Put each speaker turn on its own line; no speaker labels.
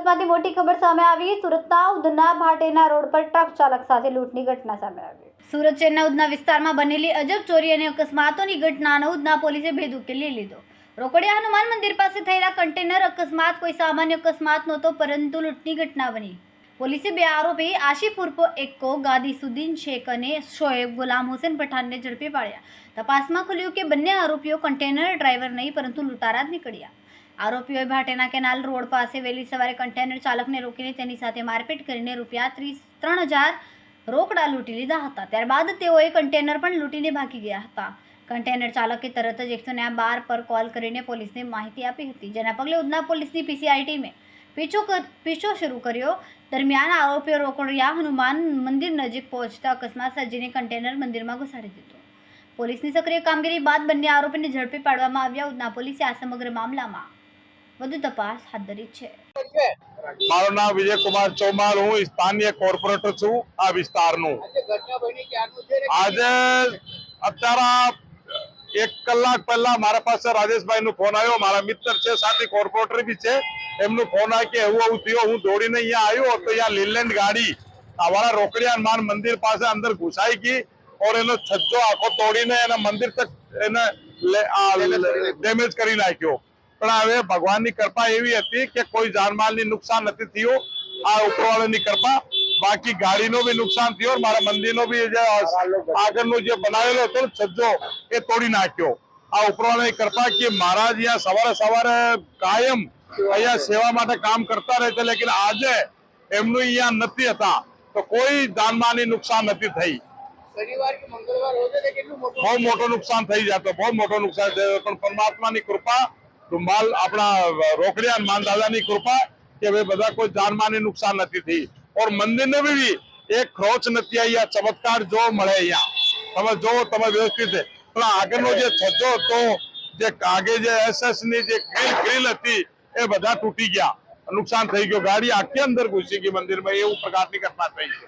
સુરતમાંથી મોટી ખબર સામે આવી. સુરતના ઉધના ભાટેના રોડ પર ટ્રક ચાલક સાથે લૂંટની ઘટના સામે આવી. સુરત શહેરના ઉધના વિસ્તારમાં બનેલી અજબ ચોરી અને અકસ્માતોની ઘટનાનો ઉધના પોલીસે ભેદ ઉકેલી લીધો. રોકડિયા હનુમાન મંદિર પાસે થયેલા કન્ટેનર અકસ્માત કોઈ સામાન્ય અકસ્માત નહોતો, પરંતુ લૂંટની ઘટના બની. પોલીસે બે આરોપી આશિફ ઉર્ફ એક્કો ગાદી સુદ્દીન શેખ અને શોએબ ગુલામ હુસેન પઠાણને ઝડપી પાડ્યા. તપાસમાં ખુલ્યું કે બંને આરોપીઓ કન્ટેનર ડ્રાઈવર નહીં, પરંતુ લૂંટારા જ નીકળ્યા. આરોપીઓએ ભાટેના કેનાલ રોડ પાસે વહેલી સવારે કન્ટેનર ચાલકને રોકીને તેની સાથે મારપીટ કરીને રૂપિયા ત્રીસ, ત્રણ હજાર રોકડા લૂંટી લીધા હતા. ત્યારબાદ તેઓએ કન્ટેનર પણ લૂંટીને ભાગી ગયા હતા. કન્ટેનર ચાલકે તરત જ એકસો ને બાર પર કોલ કરીને પોલીસને માહિતી આપી હતી. જેના પગલે ઉધના પોલીસની પીસીઆઈ ટીમે પીછો પીછો શરૂ કર્યો. દરમિયાન આરોપીઓ રોકડિયા હનુમાન મંદિર નજીક પહોંચતા અકસ્માત સર્જીને કન્ટેનર મંદિરમાં ઘુસાડી દીધો. પોલીસની સક્રિય કામગીરી બાદ બંને આરોપીને ઝડપી પાડવામાં આવ્યા. ઉધના પોલીસે આ સમગ્ર મામલામાં વધુ તપાસ હાથ ધરી છે.
મારું નામ વિજયકુમાર ચૌમાલ હું સ્થાનીય કોર્પોરેટર છું આ વિસ્તારનું.
આજે
અત્યારે એક કલાક પહેલા મારા પાસે રાજેશભાઈ નો ફોન આવ્યો. મારા મિત્ર છે સાથે કોર્પોરેટર બી છે. એમનો ફોન આવ્યો કે એવું એવું થયો હું દોડીને અહીંયા આવ્યો તો અહીંયા લીલેન્ડ ગાડી અમારા રોકડિયા માન મંદિર પાસે અંદર ઘુસાઈ ગઈ ઓર એનો છજ્જો આખો તોડીને એના મંદિર તક એને ડેમેજ કરી નાખ્યો. પણ હવે ભગવાનની કૃપા એવી હતી કે કોઈ જાનમાલની નુકસાન નથી થયું. આ ઉપરવાળાની કૃપા. બાકી ગાડીનો બી નુકસાન થયો મારા મંદિરનો બી જે આગળનો જે બનાવેલો હતો ને છજ્જો એ તોડી નાખ્યો. આ ઉપરવાળાની કૃપા કે મહારાજ અહીંયા સવારે સવારે કાયમ અહીંયા સેવા માટે કામ કરતા રહે છે લેકિન આજે એમનું અહીંયા નથી હતા. તો કોઈ જાનમાલની નુકસાન નથી થઈ. બહુ મોટો નુકસાન થઈ જતો બહુ મોટો નુકસાન થયો. પણ પરમાત્માની કૃપા રૂમાલ આપણા રોકડિયા હનુમાન દાદાની કૃપા કે ભાઈ બધા કોઈ જાનમાની નુકસાન નથી થઈ ઓર મંદિરને બી એક ખરોચ નથી અહીંયા ચમત્કાર જો મળે અહીંયા. તમે જો, તમે વ્યવસ્થિત. પણ આગળનો જે છજ્જો હતો જે આગે જે એસએસની જે ગ્રીલ ગ્રીલ હતી, એ બધા તૂટી ગયા. નુકસાન થઈ ગયું. ગાડી આખી અંદર ઘૂસી ગઈ મંદિરમાં. એવું પ્રકારની ઘટના થઈ છે.